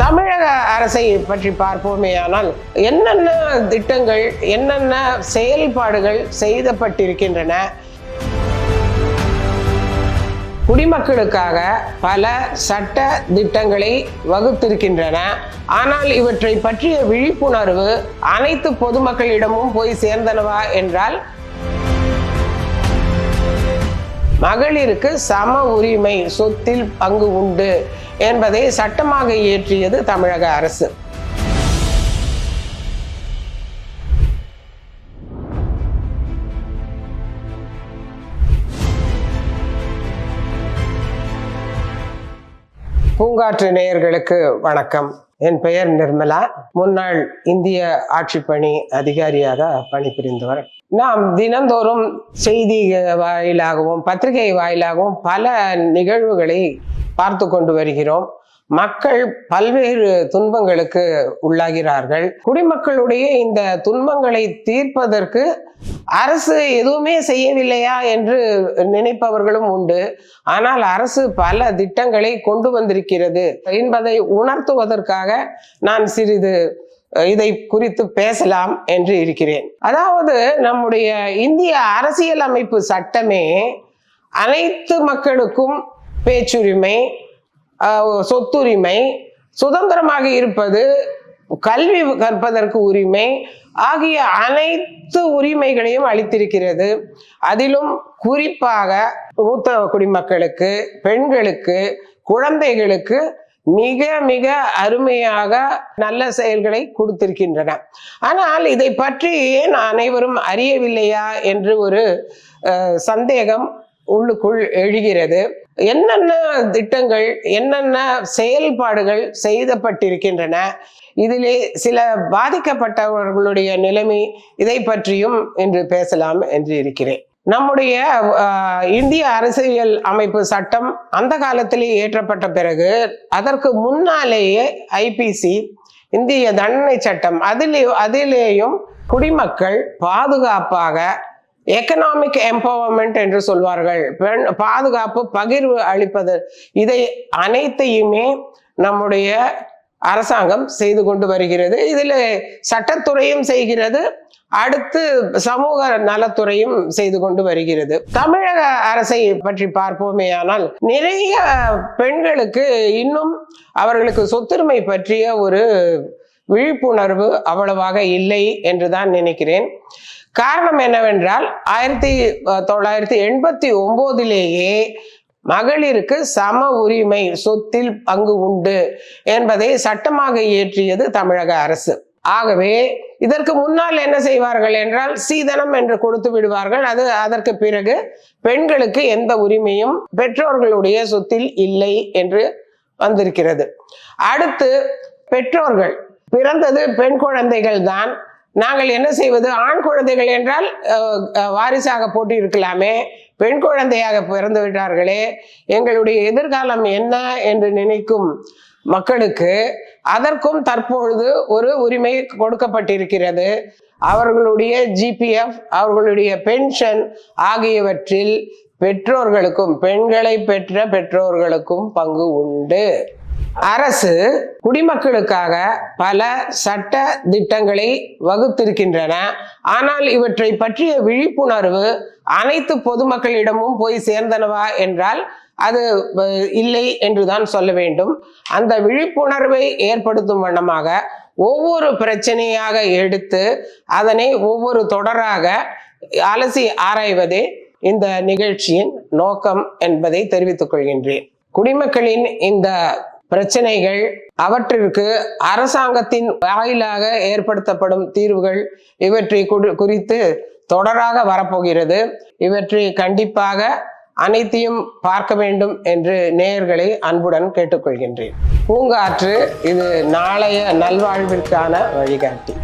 தமிழக அரசை பற்றி பார்ப்போமே ஆனால் என்னென்ன திட்டங்கள் என்னென்ன செயல்பாடுகள் செய்தப்பட்டிருக்கின்றன? குடிமக்களுக்காக பல சட்ட திட்டங்களை வகுத்திருக்கின்றன. ஆனால் இவற்றை பற்றிய விழிப்புணர்வு அனைத்து பொதுமக்களிடமும் போய் சேர்ந்தனவா என்றால் மகளிருக்கு சம உரிமை சொத்தில் பங்கு உண்டு என்பதை சட்டமாக இயற்றியது தமிழக அரசு. பூங்காற்று நேயர்களுக்கு வணக்கம். என் பெயர் நிர்மலா. முன்னாள் இந்திய ஆட்சிப்பணி அதிகாரியாக பணிபுரிந்தவர் நாம் தினந்தோறும் செய்தி வாயிலாகவும் பத்திரிகை வாயிலாகவும் பல நிகழ்வுகளை பார்த்து கொண்டு வருகிறோம். மக்கள் பல்வேறு துன்பங்களுக்கு உள்ளாகிறார்கள். குடிமக்களுடைய இந்த துன்பங்களை தீர்ப்பதற்கு அரசு எதுவுமே செய்யவில்லையா என்று நினைப்பவர்களும் உண்டு. ஆனால் அரசு பல திட்டங்களை கொண்டு வந்திருக்கிறது என்பதை உணர்த்துவதற்காக நான் சிறிது இதை குறித்து பேசலாம் என்று இருக்கிறேன். அதாவது நம்முடைய இந்திய அரசியல் அமைப்பு சட்டமே அனைத்து மக்களுக்கும் பேச்சுரிமை சொத்துரிமை சுதந்திரமாக இருப்பது கல்வி கற்பதற்கு உரிமை ஆகிய அனைத்து உரிமைகளையும் அளித்திருக்கிறது. அதிலும் குறிப்பாக மூத்த குடிமக்களுக்கு பெண்களுக்கு குழந்தைகளுக்கு மிக மிக அருமையாக நல்ல செயல்களை கொடுத்திருக்கின்றன. ஆனால் இதை பற்றி ஏன் அனைவரும் அறியவில்லையா என்று ஒரு சந்தேகம் உள்ளுக்குள் எழுகிறது. என்னென்ன திட்டங்கள் என்னென்ன செயல்பாடுகள் செய்தப்பட்டிருக்கின்றன இதிலே சில பாதிக்கப்பட்டவர்களுடைய நிலைமை இதை பற்றியும் இன்று பேசலாம் என்று இருக்கிறேன். நம்முடைய இந்திய அரசியல் அமைப்பு சட்டம் அந்த காலத்திலே இயற்றப்பட்ட பிறகு அதற்கு முன்னாலேயே ஐபிசி இந்திய தண்டனை சட்டம் அதிலே அதிலேயும் குடிமக்கள் பாதுகாப்பாக எக்கனாமிக் எம்பவர்மெண்ட் என்று சொல்வார்கள். பெண் பாதுகாப்பு பகிர்வு அளிப்பது இதை அனைத்தையுமே நம்முடைய அரசாங்கம் செய்து கொண்டு வருகிறது. இதில் சட்டத்துறையும் செய்கிறது. அடுத்து சமூக நலத்துறையும் செய்து கொண்டு வருகிறது. தமிழக அரசை பற்றி பார்ப்போமே ஆனால் நிறைய பெண்களுக்கு இன்னும் அவர்களுக்கு சொத்துரிமை பற்றிய ஒரு விழிப்புணர்வு அவ்வளவாக இல்லை என்றுதான் நினைக்கிறேன். காரணம் என்னவென்றால் ஆயிரத்தி தொள்ளாயிரத்தி எண்பத்தி ஒம்போதிலேயே மகளிருக்கு சம உரிமை சொத்தில் பங்கு உண்டு என்பதை சட்டமாக இயற்றியது தமிழக அரசு. ஆகவே இதற்கு முன்னால் என்ன செய்வார்கள் என்றால் சீதனம் என்று கொடுத்து விடுவார்கள். அது அதற்கு பிறகு பெண்களுக்கு எந்த உரிமையும் பெற்றோர்களுடைய சொத்தில் இல்லை என்று வந்திருக்கிறது. அடுத்து பெற்றோர்கள். பிறந்தது பெண் குழந்தைகள் தான். நாங்கள் என்ன செய்வது? ஆண் குழந்தைகள் என்றால் வாரிசாக போட்டு இருக்கலாமே. பெண் குழந்தையாக பிறந்து விட்டார்களே. எங்களுடைய எதிர்காலம் என்ன என்று நினைக்கும் மக்களுக்கு அதற்கும் தற்பொழுது ஒரு உரிமை கொடுக்கப்பட்டிருக்கிறது. அவர்களுடைய ஜிபிஎஃப் அவர்களுடைய பென்ஷன் ஆகியவற்றில் பெற்றோர்களுக்கும் பெண்களை பெற்ற பெற்றோர்களுக்கும் பங்கு உண்டு. அரசு குடிமக்களுக்காக பல சட்ட திட்டங்களை வகுத்திருக்கின்றன. ஆனால் இவற்றை பற்றிய விழிப்புணர்வு அனைத்து பொதுமக்களிடமும் போய் சேர்ந்தனவா என்றால் அது அஹ், இல்லை என்றுதான் சொல்ல வேண்டும். அந்த விழிப்புணர்வை ஏற்படுத்தும் வண்ணமாக ஒவ்வொரு பிரச்சனையாக எடுத்து அதனை ஒவ்வொரு தொடராக அலசி ஆராய்வதே இந்த நிகழ்ச்சியின் நோக்கம் என்பதை தெரிவித்துக் கொள்கின்றேன். குடிமக்களின் இந்த பிரச்சனைகள் அவற்றிற்கு அரசாங்கத்தின் வாயிலாக ஏற்படுத்தப்படும் தீர்வுகள் இவற்றை குறித்து தொடராக வரப்போகிறது. இவற்றை கண்டிப்பாக அனைத்தையும் பார்க்க வேண்டும் என்று நேயர்களை அன்புடன் கேட்டுக்கொள்கின்றேன். பூங்காற்று இது நாளைய நல்வாழ்விற்கான வழிகாட்டி.